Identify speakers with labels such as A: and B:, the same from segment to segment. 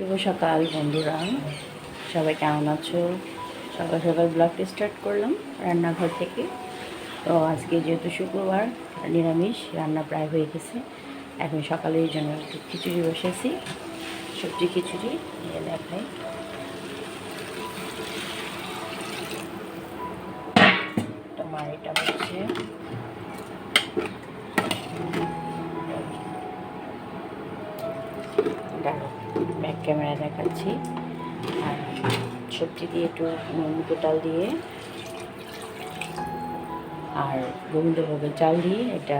A: শুভ সকাল বন্ধুরা। সবাই কেমন আছো? সকাল সকাল ব্লগটা স্টার্ট করলাম রান্নাঘর থেকে। তো আজকে যেহেতু শুক্রবার, নিরামিষ, রান্না প্রায় হয়ে গেছে। এখন সকালের জন্য একটু খিচুড়ি বসেছি। সবজি খিচুড়ি নিয়ে দেখাই। তোমার এটা ক্যামেরা দেখাচ্ছি। আর সবজি দিয়ে একটু মুগো ডাল দিয়ে, আর গোবিন্দভোগের চাল দিয়ে একটা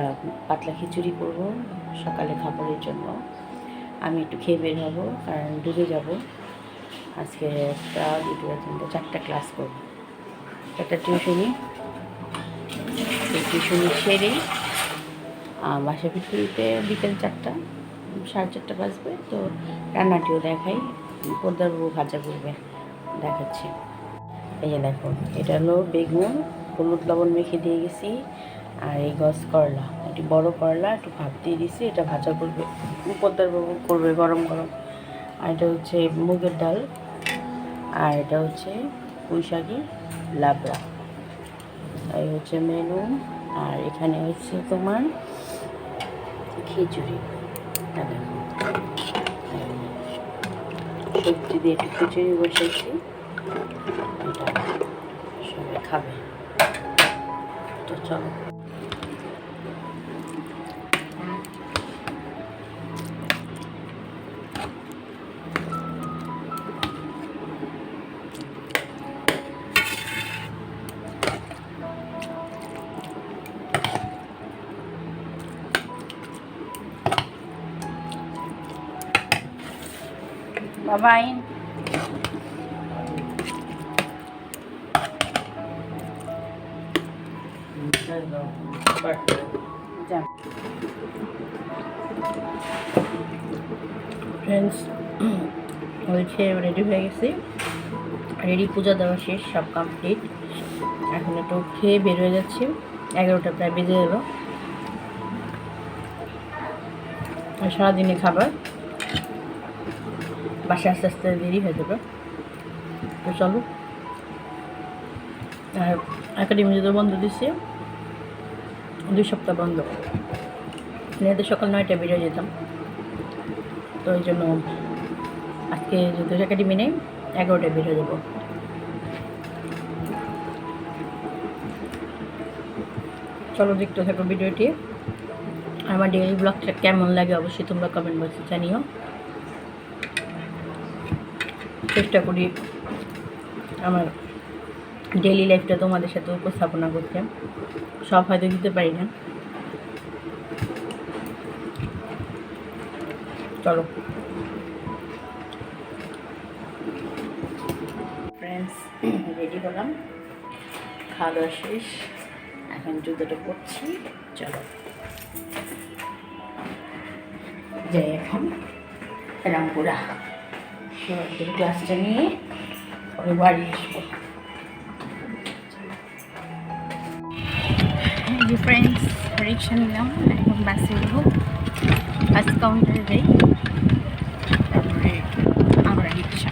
A: পাতলা খিচুড়ি করব সকালে খাবারের জন্য। আমি একটু খেয়ে বের হব, কারণ ডুবে যাব। আজকে একটা দুটো তিনটে চারটা ক্লাস করব। একটা টিউশনি টিউশনি সেরে বাসা ফিরতে বিকেল চারটা। সাড়ে চারটা বাজবে, তো রান্নাটিও দেখাই। পদ্মার বউ ভাজা করবে, দেখাচ্ছি। এই যে দেখো, এটা হলো বেগুন, হলুদ লবণ মেখে দিয়ে গেছি, আর এই গছ করলা। একটু বড় করলা, একটু ভাত দিয়ে দিছি, এটা ভাজা করবে পদ্মার বউ করবে গরম গরম। আর এটা হচ্ছে মুগের ডাল, আর এটা হচ্ছে পুঁইশাকি লাবড়া। এই হচ্ছে মেনু, আর এখানে হচ্ছে তোমার খিচুড়ি। এটা দেখো। সবজি দিয়ে একটু খিচুড়ি বসেছি সবাই খাবে। তো চলো। যা ফ্রেন্ডস হয়েছে রেডি হয়ে গেছি। রেডি পূজা দেওয়া শেষ, সব কমপ্লিট এখন একটু খেয়ে বের হয়ে যাচ্ছি। এগারোটা প্রায় বেজে এলো সারাদিনে খাবার? বাসায় আস্তে আস্তে দেরি হয়ে যাবে। তো চলো। আর একাডেমি যদি বন্ধ দিচ্ছে দুই সপ্তাহ বন্ধ। নেতে সকাল নয়টায় বেরিয়ে যেতাম। তো ওই জন্য আজকে যেহেতু একাডেমি নেই, এগারোটায় বেরিয়ে যাব। চলো দেখতে থাকো ভিডিওটি। আমার ডেইলি ব্লগটা কেমন লাগে অবশ্যই তোমরা কমেন্ট বক্সে জানিও। চেষ্টা করি আমার ডেইলি লাইফটা তোমাদের সাথে উপস্থাপনা করতে। সব হয়তো দিতে পারি না। চলো। ফ্রেন্ডস রেডি হলাম। খাওয়া দাওয়া শেষ। এখন জুতোটা পরছি। চলো। যাই এখন। রামপুরা। সবাই ক্লাসটা নিয়ে পরে বাড়ি আসব। ফ্রেন্ডস রিক্সা নিলাম, এখন বাসে উঠবো। বাস কাউন্টারে যাই, তারপরে আমরা রিক্সা।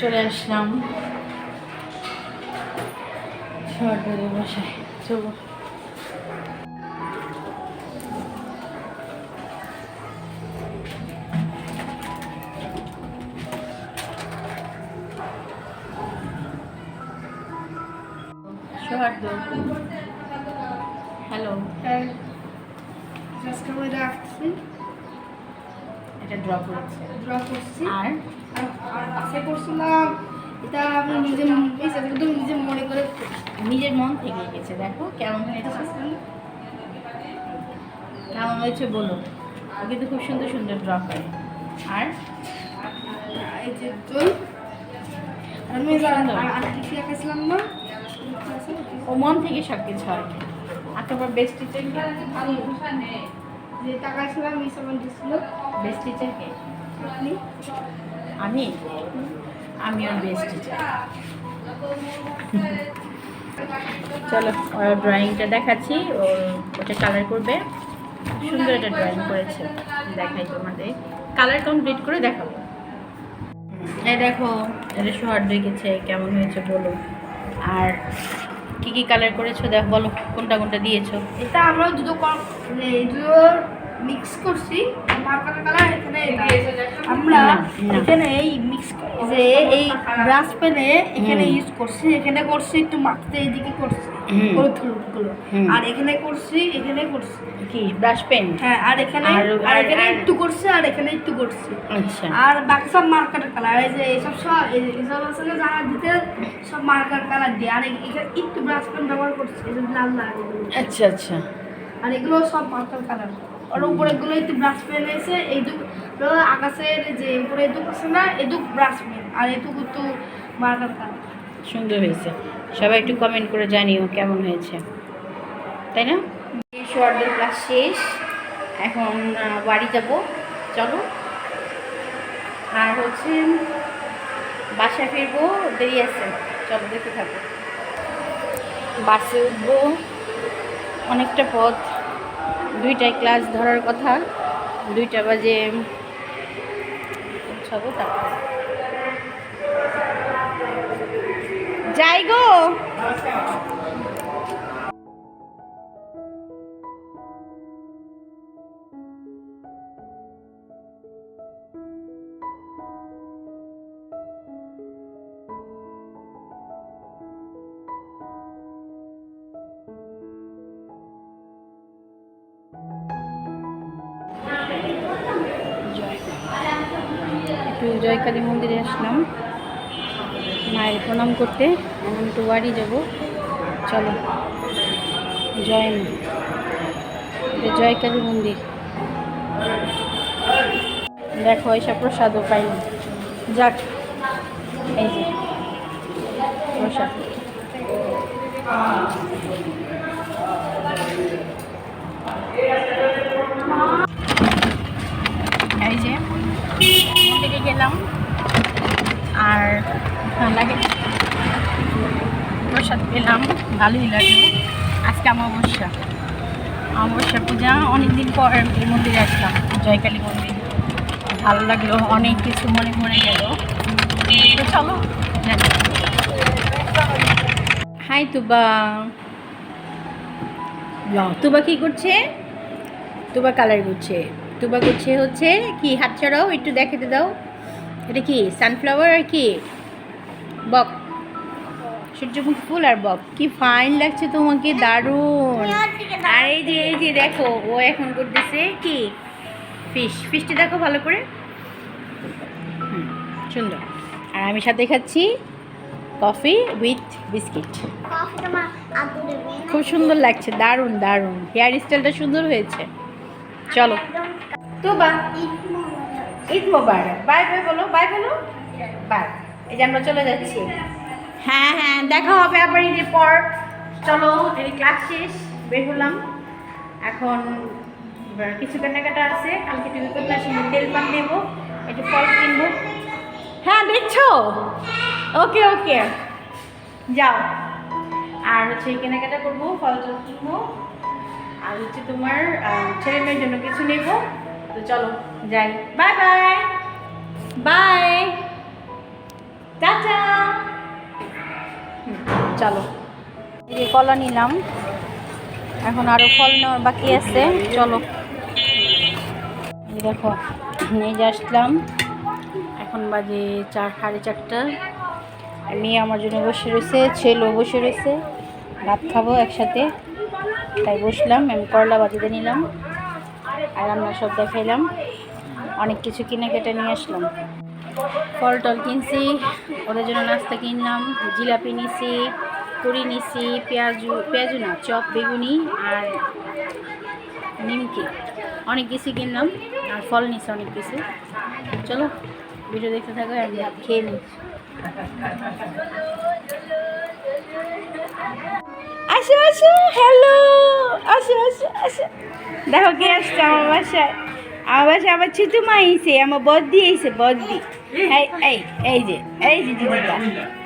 A: চলে আসলাম। সরকারি বাসায় চলো। হ্যালো।
B: রাখছি
A: এটা ড্র করেছে।
B: ড্র করছি।
A: আর?
B: আর পাশে করছিলাম এটা আমি নিজে সাথে নিজে মনে করে
A: নিজের মন থেকে গেছে দেখো কেমন হয়েছে। কেমন হয়েছে বলো। ও কিন্তু খুব সুন্দর সুন্দর ড্র করে। আর?
B: এই যে আমি শিখেছিলাম না।
A: ও মন থেকে সব কিছু হয় আর তোমার বেস্ট টিচার
B: ভালো যে টাকা ছিলাম এই সামান দিছিল
A: বেস্ট টিচারকে আমি? আমি ওর বেস্ট টিচার চলো, ওর ড্রয়িংটা দেখাচ্ছি ওর ওটা কালার করবে। সুন্দর একটা ড্রয়িং করেছে, দেখাই তোমাদের। কালার কমপ্লিট করে দেখাবো। এই দেখো, এটা শর্ট দেখেছে, কেমন হয়েছে বলো। আর কি কি কালার করেছ? দেখ বলো কোনটা কোনটা দিয়েছ?
B: এটা আমরা দুটো কম- মানে এই দুটো মিক্স করছি। কালার এখানে আমরা। এখানে এই মিক্স যে এই ব্রাশ পেনে এখানে ইউজ করছি। এখানে করছি একটু মাখতে এইদিকে করছি। হলুদ
A: হলুদগুলো
B: আর এখানে করছি এখানে করছি।
A: কি ব্রাশ পেন
B: হ্যাঁ আর এখানে
A: আর-
B: এখানে একটু করছি আর এখানে একটু করছি।
A: আচ্ছা।
B: আর বাকি সব মার্কার কালার এই যে এইসব সব এই এইসব আছে না যারা দিতে সব মার্কার কালার দিয়ে। আর এখানে একটু ব্রাশ পেন ব্যবহার করছি এই যে লাল লাল এগুলো।
A: আচ্ছা আচ্ছা।
B: আর এগুলো সব মার্কার কালার আর উপরে গুলো একটু ব্রাশ পেন এসে এই দু আকাশের যে উপরে এদুক আছে না এদুক ব্রাশ পেন আর এটুকু একটু মার্কার কালার
A: সুন্দর হয়েছে। সবাই একটু কমেন্ট করে জানিও কেমন হয়েছে। তাই না? শর্টের ক্লাস শেষ। এখন বাড়ি যাব। চলো। আর হচ্ছে, বাসায় ফিরবো, দেরি আছে। চলো, দেখতে থাকো। বাসে উঠবো। অনেকটা পথ। দুইটায় ক্লাস ধরার কথা। দুইটা বাজে পৌঁছাবো তারপর। যাই গো। একটু জয়কালী মন্দিরে আসলাম। মায়ের প্রণাম করতে। এখন একটু বাড়ি যাব। চলো। জয় মা। জয়কালী মন্দির। দেখো এইসব প্রসাদও পাইনি যাক, এই যে, প্রসাদ। এই যে গেলাম। আর লাগে। প্রসাদ পেলাম ভালোই লাগল। আজকে অমাবস্যা। অমাবস্যা পূজা, অনেকদিন পর এই মন্দিরে আসলাম, জয়কালী মন্দির। ভালো লাগল, অনেক কিছু মনে পড়ে গেল। তো চলো হাই তুবা। তুবা কি করছে? তুবা কালার করছে। তুবা করছে হচ্ছে কি, হাত ছাড়াও একটু দেখাতে দাও। এটা কি সানফ্লাওয়ার আর কি? বক। সূর্যমুখী ফুল আর বক। কি ফাইন লাগছে তোমাকে, দারুণ। আর এই যে এই যে দেখো, ও এখন করতেছে কি? ফিশ ফিশটি দেখো ভালো করে। সুন্দর। আর আমি সাথে খাচ্ছি কফি উইথ বিস্কিট খুব সুন্দর লাগছে, দারুণ দারুণ। হেয়ার স্টাইলটা সুন্দর হয়েছে। চলো। তো বা ঈদ মোবারক। বাই বাই বলো বাই বলো। বাই। এই যে আমরা চলে যাচ্ছি। হ্যাঁ হ্যাঁ দেখা হবে আবার ঈদের পর। চলো এই ক্লাস শেষ, বের হলাম। এখন কিছু কেনাকাটা আছে। কালকে টিভি করতে আসি তেল পান নেব। একটু ফল কিনবো। হ্যাঁ দেখছ? ওকে ওকে। যাও। আর হচ্ছে কেনাকাটা করব, ফল টল কিনবো। আর হচ্ছে তোমার ছেলে মেয়ের জন্য কিছু নেব। তো চলো। যাই। Bye bye. বাই। টাটা। চলো। এই কলা নিলাম। এখন আরও ফল নেওয়ার বাকি আছে। চলো। দেখো, নিয়ে আসলাম। এখন বাজে চার, সাড়ে চারটা। মেয়ে আমার জন্য বসে রয়েছে, ছেলেও বসে রয়েছে। ভাত খাব একসাথে। তাই বসলাম, আমি করলা বাজিতে নিলাম। আর রান্না সব দেখাইলাম। অনেক কিছু কিনে কেটে নিয়ে আসলাম। ফল টল কিনছি, ওদের জন্য নাস্তা কিনলাম, জিলাপি নিছি করি নিছি, পেঁয়াজু পেঁয়াজু না, চপ, বেগুনি আর নিমকি। অনেক কিছু কিনলাম আর ফল নিছি অনেক কিছু। চলো, ভিডিও দেখতে থাকো আর খেয়ে নিই। আসো আসো হ্যালো আসো আসো আসো। দেখো কে আসছে আমার বাসায়। বাসায় আমার ছোটো মা এসে আমার বদ্দি এসে বদ্দি। এই এই এই যে এই যে দিদিটা।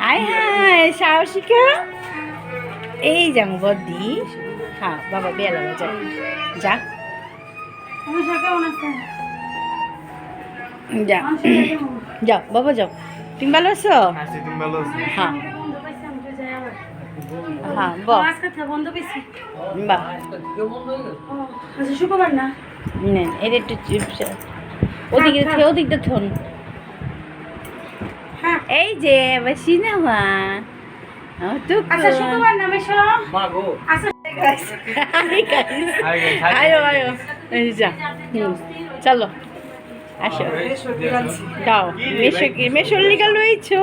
A: আয় হ্যাঁ সাহসিকা। এই যে আমার বদ্দি। হ্যাঁ বাবা বেলা বাজা। যা যা যাও বাবা যাও। তুমি ভালো আছো? হ্যাঁ। হ্যাঁ
B: বন্ধ পেয়েছি
A: বাহ
B: শুক্রবার না?
A: নেন এটা একটু চিপস ওদিকে থেকে ওদিকটা থন
B: হ্যাঁ।
A: এই যে আবার সিনেমা। তো
B: আচ্ছা না
C: মা গো।
B: আচ্ছা
C: হাই গাইস
A: আয়ো আয়ো। এই যা হুম, চলো। আসো। দাও। মেশো মেশোর লিগা লইছো?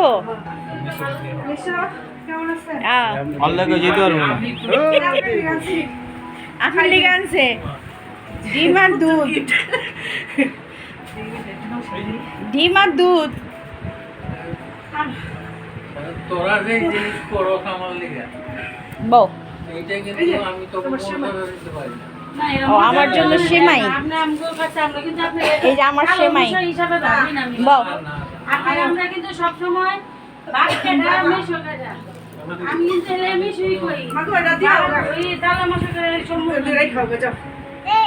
A: আপনার লিগা আনছে। ডিম আর দুধ। ডিম আর দুধ।
D: তোরা যে জিনিস করো আমার লেগে
A: বউ।
D: এইটা কিন্তু আমি তো দিতে পারি না।
A: ও আমার জন্য সেমাই।
E: আপনি আমগুলোর কাছে আমরা কিন্তু আপনি
A: এই যে আমার সেমাই।
E: আমি। আপনি আমরা কিন্তু মেশোটা আমি কিন্তু এলে মেশোই করি। দাদা সম্মুখ
B: যাও।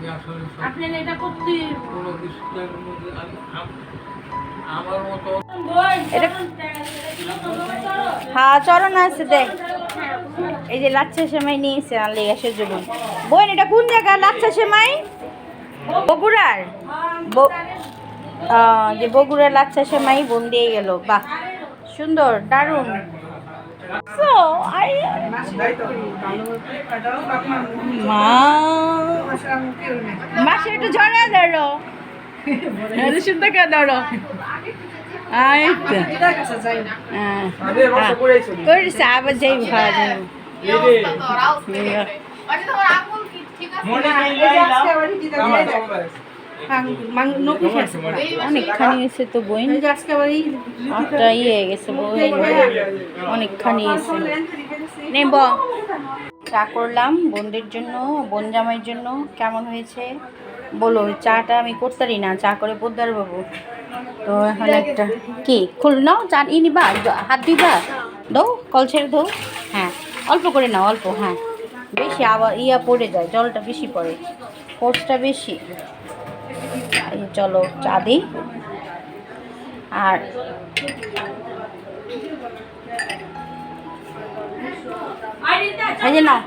E: আমি
D: আসলে
E: আপনার এটা করতে
D: কোনো কিছুর মধ্যে আমি- আমার মতো
A: হ্যাঁ চরণ আছে দেখ। এই যে লাচ্ছা সেমাই নিয়েছে আর লেগে সেজন্য বোন এটা কোন জায়গা? লাচ্ছা সেমাই? বগুড়ার। ব- যে বগুড়ার লাচ্ছা সেমাই বোন দিয়ে গেল। বাহ সুন্দর দারুণ। So, I- মা মাসে একটু ঝরা ধরো। শুনতে কে ধরো। আয় তো। হ্যাঁ আবার যাই অনেকখানি এসে তো বই একটা ইয়ে হয়ে গেছে বই। অনেকখানি এসে। নেব। চা করলাম বোনদের জন্য বোন জামাইয়ের জন্য। কেমন হয়েছে? বলো চাটা আমি করতারি না চা করে পোদ্দার বাবু। তো এখন একটা কি? খুল নাও চা ই নিবা হাত দিবা দৌ কল ছেড়ে দৌ। হ্যাঁ অল্প করে নাও অল্প হ্যাঁ। বেশি আবার ইয়া পড়ে যায় জলটা বেশি পড়ে। ফোর্সটা বেশি। চলো চা দিই। আর এই যে নাও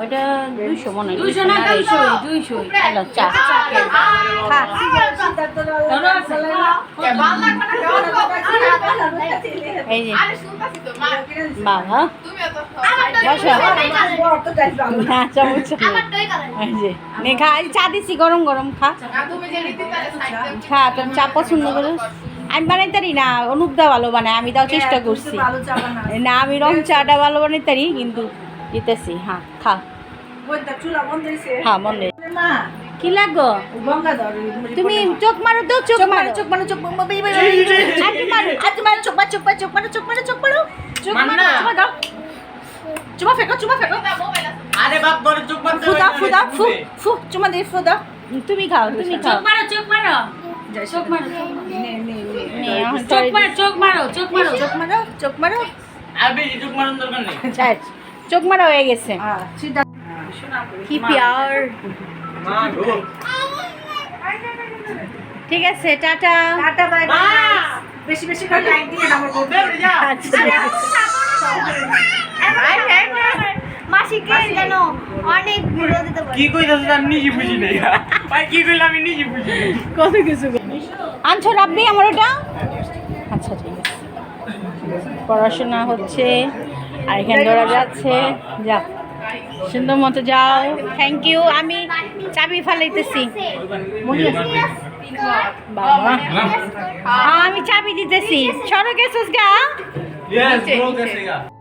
A: ওইটা দুইশো মনে হয়
E: দুইশো না দুইশো দুইশো।
A: হ্যালো চা। এই যে। বাবা। খা। চা দিছি গরম গরম খা। খা তোর চা পছন্দ করে আমি বানাইতারি না অনুপদা ভালো বানায় আমি তাও চেষ্টা করছি না আমি রং চাটা ভালো বানাইতারি কিন্তু দিতেছি হ্যাঁ খা
B: বইটা চুলা বন্ধ হইছে
A: হ্যাঁ মনে কি লাগো তুমি চোখ মারো তো চোখ মারো
B: চোখ মারো চোখ মারো চোখ মারো চোখ মারো চোখ মারো চোখ মারো চোখ মারো চোখ মারো চুমা দাও চুমা ফেকো চুমা ফেকো
D: আরে বাপ বড় চুপ করতে
B: ফু দাও ফু ফু চুমা দিয়ে ফু দাও
A: তুমি খাও তুমি খাও
E: মারো চোখ মারো চোখ মারো চোখ মারো।
B: নে নে
A: নে, এখন
E: চোখ মারো চোখ মারো চোখ মারো
B: চোখ মারো
D: আর বেশি চুপ মারার দরকার নেই।
A: চাই। চোখ মারা হয়ে গেছে।
B: হ্যাঁ
A: কি পিয়ার। ঠিক আছে টাটা।
B: Tata bye bye.
F: বেশি বেশি করে লাইক দিয়ে আমার বলবে
A: আচ্ছা।
B: মাসিকে যেন অনেক ভিডিও দিতে পারে
C: কি কইতাছ আমি নিজে বুঝি নাই। ভাই কি কইলাম আমি নিজে বুঝি
A: কত কিছু আনছো রাব্বি আমার ওটা? আচ্ছা ঠিক আছে। পড়াশোনা হচ্ছে আর এখানে ধরা যাচ্ছে। যা সুন্দর মতো যাও। থ্যাংক ইউ আমি চাবি ফেলাইতেছি? বাবা। আমি চাবি দিতেছি। সরো গেছিস গা।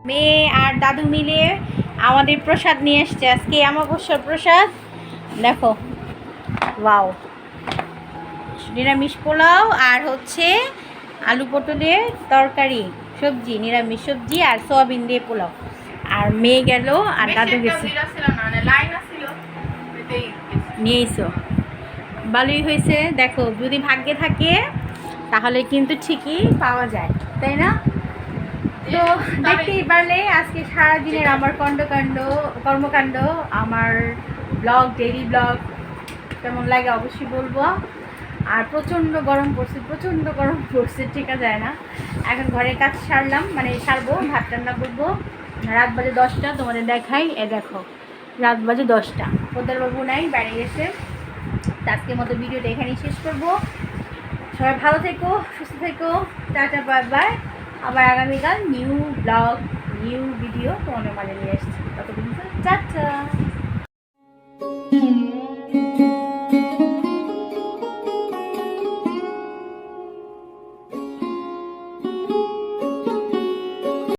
A: মেয়ে আর দাদু মিলে আমাদের প্রসাদ নিয়ে এসছে। আজকে অমাবস্যার প্রসাদ। দেখো। ওয়াও নিরামিষ পোলাও আর হচ্ছে আলু পটলের তরকারি সবজি নিরামিষ সবজি আর সোয়াবিন দিয়ে পোলাও। আর মেয়ে গেল আর দাদু গেছে। নিয়ে এসো ভালোই হয়েছে দেখো যদি ভাগ্যে থাকে তাহলে কিন্তু ঠিকই পাওয়া যায় তাই না? তো দেখতেই পারলে আজকে সারাদিনের আমার কণ্ডকাণ্ড কর্মকাণ্ড আমার ব্লগ ডেইলি ব্লগ কেমন লাগে অবশ্যই বলব। আর প্রচণ্ড গরম পড়ছে, প্রচণ্ড গরম পড়ছে, ঠেকা যায় না। এখন ঘরের কাজ সারলাম মানে সারবো, ভাত রান্না করব। রাত বাজে দশটা, তোমাদের দেখাই, এ দেখো, রাত বাজে দশটা। বাবু নাই, বাইরে গেছে। আজকের মতো ভিডিওটা এখানেই শেষ করব। সবাই ভালো থেকো, সুস্থ থেকো, টাটা, বাই বাই। আবার আগামীকাল নিউ ব্লগ, নিউ ভিডিও তোমাদের মাঝে নিয়ে আসছি ততদিন টাটা